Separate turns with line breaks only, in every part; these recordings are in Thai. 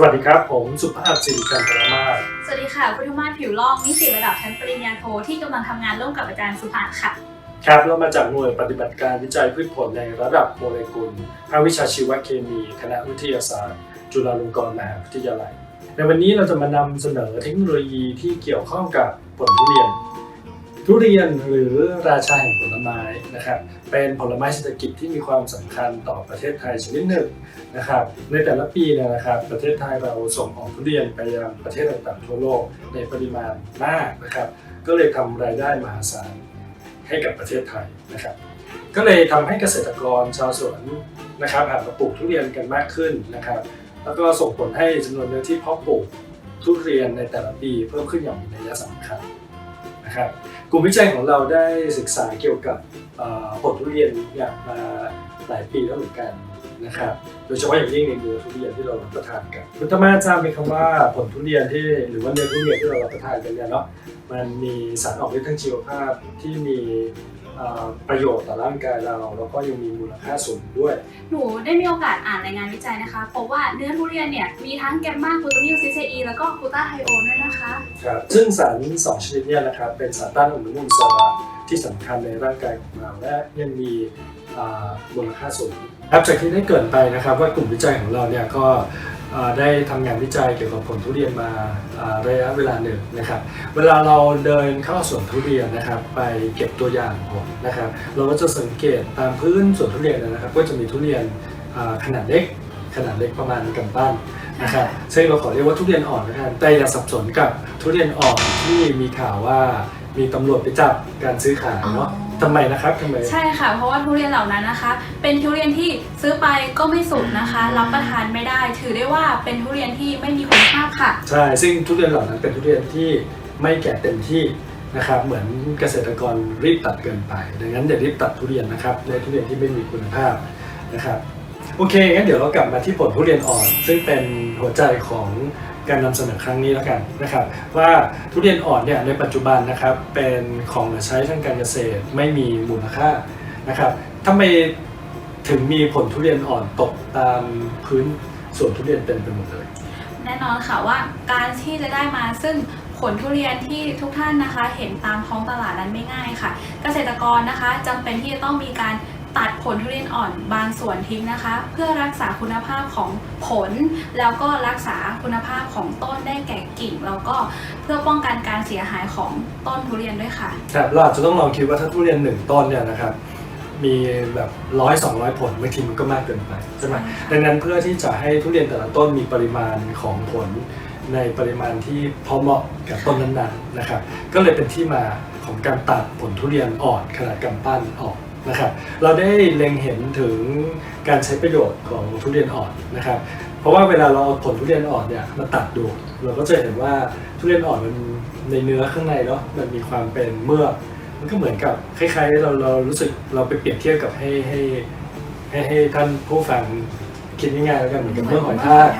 สวัสดีครับ ผมสุภาพสิริกันตรมาศ
สวัสดีค่ะ พุทธมาศผิวล่องนิสิตระดับชั้นปริญญาโทที่กำลังทำงานร่วมกับอาจารย์สุภาค่ะ
ครับเรามาจากหน่วยปฏิบัติการวิจัยพืชผลในระดับโมเลกุลภาควิชาชีวเคมี คณะวิทยาศาสตร์ จุฬาลงกรณ์มหาวิทยาลัย ในวันนี้เราจะมานำเสนอเทคโนโลยีที่เกี่ยวข้องกับผลทุเรียน ทุเรียนหรือราชาแห่งผลไม้นะครับ เป็นผลไม้เศรษฐกิจที่มีความสำคัญต่อประเทศไทยชนิดหนึ่งนะครับ ในแต่ละปีเนี่ยนะครับ ประเทศไทยเราส่งออกทุเรียนไปยังประเทศต่างๆทั่วโลกในปริมาณมากนะครับ ก็เลยทำรายได้มหาศาลให้กับประเทศไทยนะครับ ก็เลยทำให้เกษตรกรชาวสวนนะครับหันมาปลูกทุเรียนกันมากขึ้นนะครับ แล้วก็ส่งผลให้จำนวนเนื้อที่เพาะปลูกทุเรียนในแต่ละปีเพิ่มขึ้นอย่างมีนัยสำคัญ นะครับกลุ่มวิจัยของเราได้ศึกษาเกี่ยวกับผลทุเรียนเนี่ยมาหลายปีแล้วเหมือนกันนะครับโดยเฉพาะอย่างยิ่งในเนื้อทุเรียนที่เรารับประทานกันคุณธรรมาทราบไหมครับว่าผลทุเรียนที่หรือว่าเนื้อทุเรียนที่เรารับประทานกันเนี่ยเนาะมันมีสารออกฤทธิ์ทางชีวภาพที่มี ประโยชน์ต่อร่างกายเรา แล้วก็ยังมีมูลค่าสูงด้วย
หนูได้มีโอกาสอ่านรายงานวิจัยนะคะพบว่าเนื้อทุเรียนเนี่ยมีทั้งแกมมากลูตามิลซิเซอีแล้วก็กลูตาไทโอนด้วยนะคะ
ครับซึ่งสารสองชนิดเนี้นะครับเป็นสารต้านอนุมูลอิสระที่สำคัญในร่างกายของเราและยังมีอ่า มูลค่าสูงครับจากที่ได้เกรินไปนะครับว่ากลุ่มวิจัยของเราเนี่ยก็ได้ทำงานวิจัยเกี่ยวกับผลทุเรียนมาระยะเวลาหนึ่งนะครับเวลาเราเดินเข้าสวนทุเรียนนะครับไปเก็บตัวอย่างผลนะครับเราก็จะสังเกตตามพื้นสวนทุเรียนนะครับก็จะมีทุเรียนขนาดเล็กขนาดเล็กประมาณกำปั้นนะครับซึ่งเราขอเรียกว่าทุเรียนอ่อนนะครับแต่อย่าสับสนกับทุเรียนอ่อนที่มีข่าวว่ามีตำรวจไปจับการซื้อขายเนาะ ทำไมนะครับทำไม
ใช่ค่ะ เพราะว่าทุเรียนเหล่านั้นนะคะ เป็นทุเรียนที่ซื้อไปก็ไม่สุกนะคะ รับประทานไม่ได้ ถือได้ว่าเป็นทุเรียนที่ไม่มีคุณภาพค่ะ
ใช่ ซึ่งทุเรียนเหล่านั้นเป็นทุเรียนที่ไม่แก่เต็มที่นะครับ เหมือนเกษตรกรรีบตัดเกินไป ดังนั้นอย่ารีบตัดทุเรียนนะครับในทุเรียนที่ไม่มีคุณภาพนะครับ โอเค งั้นเดี๋ยวเรากลับมาที่ผลทุเรียนอ่อน ซึ่งเป็นหัวใจของ การนำเสนอครั้งนี้แล้วกันนะครับ ว่าทุเรียนอ่อนเนี่ยในปัจจุบันนะครับเป็นของเหลือใช้ทางการเกษตรไม่มีมูลค่านะครับทำไมถึงมีผลทุเรียนอ่อนตกตามพื้นสวนทุเรียนเต็มไปหมดเลย
แน่นอนค่ะว่าการที่จะได้มาซึ่งผลทุเรียนที่ทุกท่านนะคะ เห็นตามท้องตลาดนั้นไม่ง่ายค่ะ เกษตรกรนะคะจำเป็นที่จะต้องมีการ ตัดผลทุเรียนอ่อนบางส่วนทิ้งนะคะ เพื่อรักษาคุณภาพของผล แล้วก็รักษาคุณภาพของต้นได้แก่กิ่ง แล้วก็เพื่อป้องกันการเสียหายของต้นทุเรียนด้วยค่ะ
ครับเราอาจจะต้องลองคิดว่าถ้าทุเรียนหนึ่งต้นเนี่ยนะครับมีแบบร้อยสองร้อยผลบางทีมันก็มากเกินไปใช่ไหมดังนั้นเพื่อที่จะให้ทุเรียนแต่ละต้นมีปริมาณของผลในปริมาณที่พอเหมาะกับต้นนั้นๆนะครับ ก็เลยเป็นที่มาของการตัดผลทุเรียนอ่อนขนาดกำปั้นออก นะครับเราได้เล็งเห็นถึงการใช้ประโยชน์ของทุเรียนอ่อนนะครับเพราะว่าเวลาเราผลทุเรียนอ่อนเนี่ยมาตัดดู เราก็จะเห็นว่าทุเรียนอ่อนมันในเนื้อข้างในเนาะมันมีความเป็นเมือกมันก็เหมือนกับคล้ายๆเราเรารู้สึกเราไปเปรียบเทียบกับให้ให้ให้ให้ท่านผู้ฟังคิดง่ายๆแล้วกันเหมือนกับเมื่อหอยทาก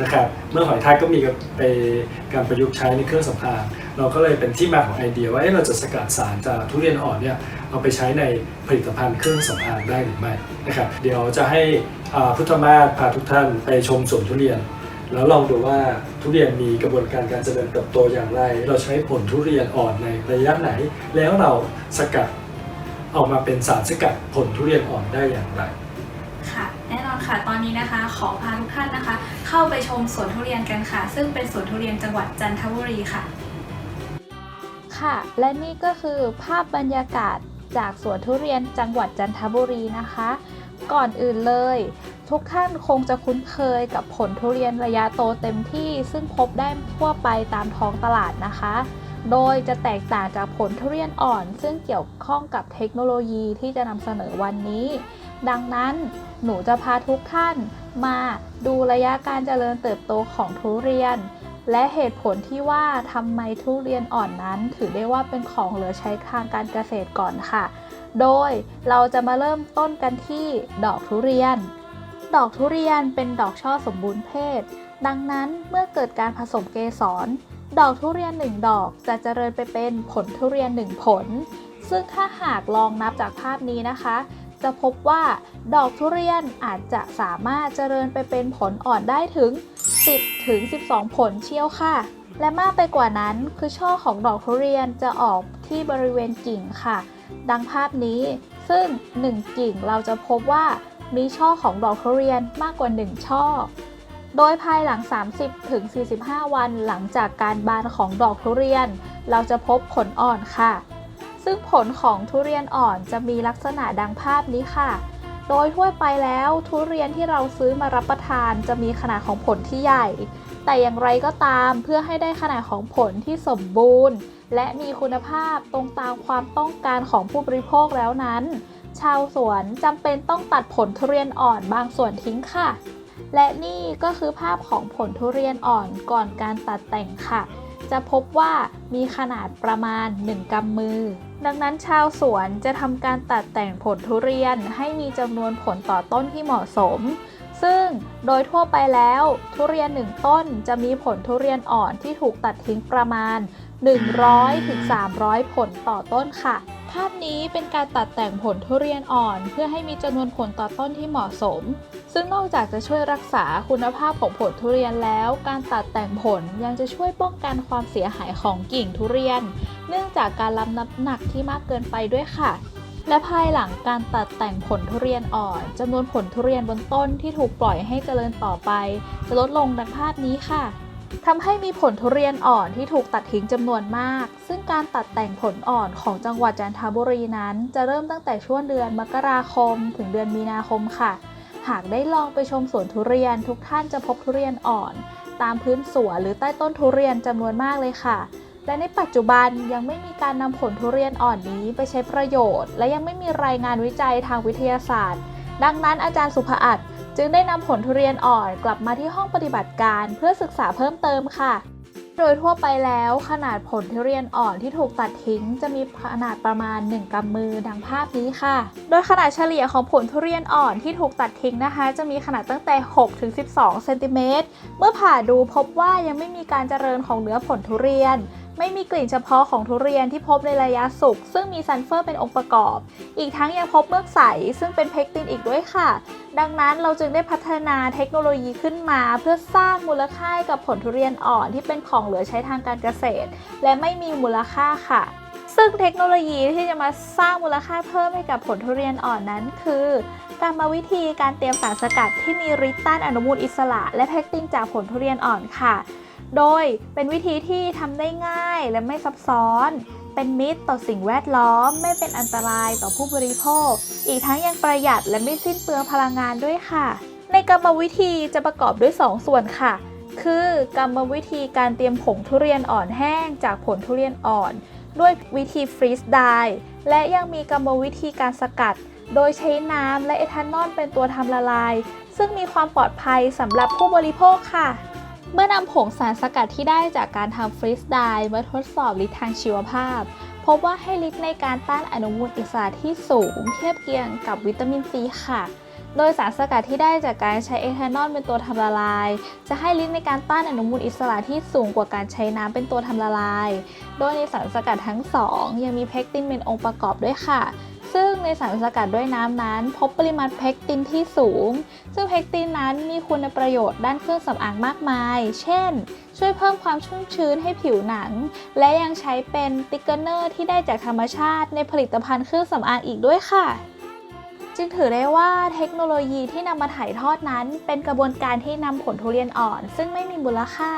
นะครับเมื่อหอยทากก็มีกับไปการประยุกต์ใช้ในเครื่องสำอาง เราก็เลยเป็นที่มาของไอเดียว่าเอ๊ะเราจะสกัดสารจากทุเรียนอ่อนเนี่ยเอาไปใช้ในผลิตภัณฑ์เครื่องสำอางได้หรือไม่นะครับเดี๋ยวจะให้พุทธมาศพาทุกท่านไปชมสวนทุเรียน แล้วลองดูว่าทุเรียนมีกระบวนการการเจริญเติบโตอย่างไร เราใช้ผลทุเรียนอ่อนในระยะไหน แล้วเราสกัดออกมาเป็นสารสกัดผลทุเรียนอ่อนได้อย่างไร
ค่ะแน่นอนค่ะตอนนี้นะคะขอพาทุกท่านนะคะ เข้าไปชมสวนทุเรียนกันค่ะ ซึ่งเป็นสวนทุเรียนจังหวัดจันทบุรีค่ะ
ค่ะ และนี่ก็คือภาพบรรยากาศจากสวนทุเรียนจังหวัดจันทบุรีนะคะ ก่อนอื่นเลย ทุกท่านคงจะคุ้นเคยกับผลทุเรียนระยะโตเต็มที่ ซึ่งพบได้ทั่วไปตามท้องตลาดนะคะ โดยจะแตกต่างจากผลทุเรียนอ่อน ซึ่งเกี่ยวข้องกับเทคโนโลยีที่จะนำเสนอวันนี้ ดังนั้นหนูจะพาทุกท่านมาดูระยะการเจริญเติบโตของทุเรียน และเหตุผลที่ว่าทำไมทุเรียนอ่อนนั้น ถือได้ว่าเป็นของเหลือใช้ทางการเกษตรก่อนค่ะ โดยเราจะมาเริ่มต้นกันที่ดอกทุเรียน ดอกทุเรียนเป็นดอกช่อสมบูรณ์เพศ ดังนั้นเมื่อเกิดการผสมเกสร ดอกทุเรียนหนึ่งดอกจะเจริญไปเป็นผลทุเรียนหนึ่งผล ซึ่งถ้าหากลองนับจากภาพนี้นะคะจะพบว่าดอกทุเรียนอาจจะสามารถเจริญไปเป็นผลอ่อนได้ถึง 10 ถึง 12 ผลเชี่ยวค่ะ และมากไปกว่านั้นคือช่อของดอกทุเรียนจะออกที่บริเวณกิ่งค่ะ ดังภาพนี้ ซึ่ง 1 กิ่งเราจะพบว่ามีช่อของดอกทุเรียนมากกว่า 1 ช่อ โดยภายหลัง 30 ถึง 45 วันหลังจากการบานของดอกทุเรียน เราจะพบผลอ่อนค่ะ ซึ่งผลของทุเรียนอ่อนจะมีลักษณะดังภาพนี้ค่ะ โดยทั่วไปแล้วทุเรียนที่เราซื้อมารับประทานจะมีขนาดของผลที่ใหญ่ แต่อย่างไรก็ตามเพื่อให้ได้ขนาดของผลที่สมบูรณ์ และมีคุณภาพตรงตามความต้องการของผู้บริโภคแล้วนั้น ชาวสวนจำเป็นต้องตัดผลทุเรียนอ่อนบางส่วนทิ้งค่ะ และนี่ก็คือภาพของผลทุเรียนอ่อนก่อนการตัดแต่งค่ะ จะพบว่ามีขนาดประมาณ 1กำมือ ดังนั้นชาวสวนจะทำการตัดแต่งผลทุเรียนให้มีจำนวนผลต่อต้นที่เหมาะสม ซึ่งโดยทั่วไปแล้ว ทุเรียน 1 ต้นจะมีผลทุเรียนอ่อนที่ถูกตัดทิ้งประมาณ 100ถึง300 ผลต่อต้นค่ะ ภาพนี้เป็นการตัดแต่งผลทุเรียนอ่อน เพื่อให้มีจำนวนผลต่อต้นที่เหมาะสม ซึ่งนอกจากจะช่วยรักษาคุณภาพของผลทุเรียนแล้ว การตัดแต่งผลยังจะช่วยป้องกันความเสียหายของกิ่งทุเรียน เนื่องจากการรับน้ำหนักที่มากเกินไปด้วยค่ะ และภายหลังการตัดแต่งผลทุเรียนอ่อนจำนวนผลทุเรียนบนต้นที่ถูกปล่อยให้เจริญต่อไป จะลดลงดังภาพนี้ค่ะ ทำให้มีผลทุเรียนอ่อนที่ถูกตัดทิ้งจำนวนมาก ซึ่งการตัดแต่งผลอ่อนของจังหวัดจันทบุรีนั้น จะเริ่มตั้งแต่ช่วงเดือนมกราคม ถึงเดือนมีนาคมค่ะ หากได้ลองไปชมสวนทุเรียนทุกท่านจะพบทุเรียนอ่อน ตามพื้นสวนหรือใต้ต้นทุเรียนจำนวนมากเลยค่ะ และในปัจจุบันยังไม่มีการนำผลทุเรียนอ่อนนี้ไปใช้ประโยชน์ และยังไม่มีรายงานวิจัยทางวิทยาศาสตร์ ดังนั้นอาจารย์สุภอัต จึงได้นำผลทุเรียนอ่อนกลับมาที่ห้องปฏิบัติการเพื่อศึกษาเพิ่มเติมค่ะ โดยทั่วไปแล้วขนาดผลทุเรียนอ่อนที่ถูกตัดทิ้ง จะมีขนาดประมาณ 1กำมือดังภาพนี้ค่ะ โดยขนาดเฉลี่ยของผลทุเรียนอ่อนที่ถูกตัดทิ้งนะคะ จะมีขนาดตั้งแต่6ถึง12เซนติเมตรเมื่อผ่าดูพบว่ายังไม่มีการเจริญของเนื้อผลทุเรียน ไม่มีกลิ่นเฉพาะของทุเรียนที่พบในระยะสุกซึ่งมีซัลเฟอร์เป็นองค์ประกอบ อีกทั้งยังพบเมือกใส ซึ่งเป็นเพกตินอีกด้วยค่ะ ดังนั้นเราจึงได้พัฒนาเทคโนโลยีขึ้นมา เพื่อสร้างมูลค่ากับผลทุเรียนอ่อนที่เป็นของเหลือใช้ทางการเกษตร และไม่มีมูลค่าค่ะซึ่งเทคโนโลยีที่จะมาสร้างมูลค่าเพิ่มให้กับผลทุเรียนอ่อนนั้นคือกรรมวิธีการเตรียมสารสกัดที่มีฤทธิ์ต้านอนุมูลอิสระ และเพกตินจากผลทุเรียนอ่อนค่ะ โดยเป็นวิธีที่ทำได้ง่ายและไม่ซับซ้อน เป็นมิตรต่อสิ่งแวดล้อม ไม่เป็นอันตรายต่อผู้บริโภค อีกทั้งยังประหยัดและไม่สิ้นเปลืองพลังงานด้วยค่ะ ในกรรมวิธีจะประกอบด้วย2ส่วนค่ะ คือกรรมวิธีการเตรียมผงทุเรียนอ่อนแห้งจากผลทุเรียนอ่อน ด้วยวิธีฟรีสไดร์และยังมีกรรมวิธีการสกัด โดยใช้น้ำและเอทานอลเป็นตัวทำละลาย ซึ่งมีความปลอดภัยสำหรับผู้บริโภคค่ะ เมื่อนำผงสารสกัดที่ได้จากการทำฟรีสไดร์มาทดสอบฤทธิ์ทางชีวภาพ พบว่าให้ฤทธิ์ในการต้านอนุมูลอิสระที่สูง เทียบเคียงกับวิตามินซีค่ะ โดยสารสกัดที่ได้จากการใช้เอทานอลเป็นตัวทำละลาย จะให้ฤทธิ์ในการต้านอนุมูลอิสระที่สูงกว่าการใช้น้ำเป็นตัวทำละลาย โดยในสารสกัดทั้งสองยังมีเพกตินเป็นองค์ประกอบด้วยค่ะ งในสารสกัดด้วยน้ำนั้น พบปริมาณเพกตินที่สูง ซึ่งเพกตินนั้นมีคุณประโยชน์ด้านเครื่องสำอางมากมาย เช่น ช่วยเพิ่มความชุ่มชื้นให้ผิวหนัง และยังใช้เป็นติ๊กเกอร์เนอร์ที่ได้จากธรรมชาติในผลิตภัณฑ์เครื่องสำอางอีกด้วยค่ะจึงถือได้ว่าเทคโนโลยีที่นำมาถ่ายทอดนั้น เป็นกระบวนการที่นำผลทุเรียนอ่อน ซึ่งไม่มีมูลค่า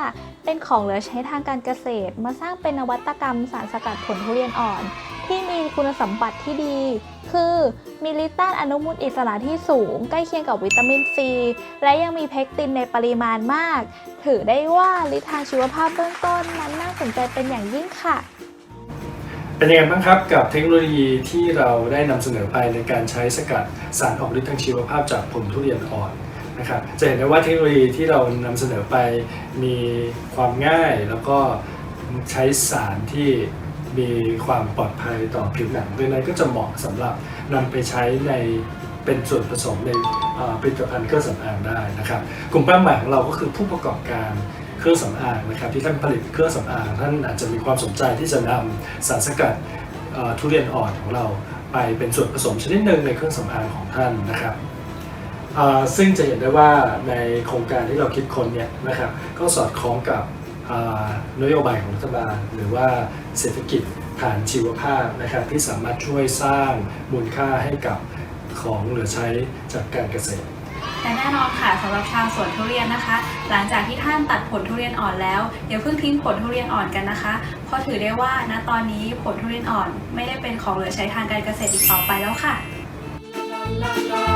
เป็นของเหลือใช้ทางการเกษตร มาสร้างเป็นนวัตกรรมสารสกัดผลทุเรียนอ่อน ที่มีคุณสมบัติที่ดี คือมีฤทธิ์ต้านอนุมูลอิสระที่สูง ใกล้เคียงกับวิตามินซี และยังมีเพกตินในปริมาณมาก ถือได้ว่าฤทธิ์ทางชีวภาพเบื้องต้นนั้นน่าสนใจเป็นอย่างยิ่งค่ะ
เป็นยังไงบ้างครับกับเทคโนโลยีที่เราได้นำเสนอไปในการใช้สกัดสารออกฤทธิ์ทางชีวภาพจากผลทุเรียนอ่อนนะครับจะเห็นได้ว่าเทคโนโลยีที่เรานำเสนอไปมีความง่ายแล้วก็ใช้สารที่ มีความปลอดภัยต่อผิวหนังดังนั้นก็จะเหมาะสำหรับนำไปใช้ในเป็นส่วนผสมในเอ่อผลิตภัณฑ์เครื่องสำอางได้นะครับ กลุ่มเป้าหมายของเราก็คือผู้ประกอบการเครื่องสำอางนะครับ ที่ท่านผลิตเครื่องสำอางท่านอาจจะมีความสนใจที่จะนำสารสกัดทุเรียนอ่อนของเราไปเป็นส่วนผสมชนิดหนึ่งในเครื่องสำอางของท่านนะครับซึ่งจะเห็นได้ว่าในโครงการที่เราคิดค้นเนี่ยนะครับก็สอดคล้องกับ นโยบายของรัฐบาล หรือว่าเศรษฐกิจฐานชีวภาพนะครับที่สามารถช่วยสร้างมูลค่าให้กับของเหลือใช้จากการเกษตร
และแน่นอนค่ะสำหรับชาวสวนทุเรียนนะคะ หลังจากที่ท่านตัดผลทุเรียนอ่อนแล้วอย่าเพิ่งทิ้งผลทุเรียนอ่อนกันนะคะ เพราะถือได้ว่าณตอนนี้ผลทุเรียนอ่อน ไม่ได้เป็นของเหลือใช้ทางการเกษตรอีกต่อไปแล้วค่ะ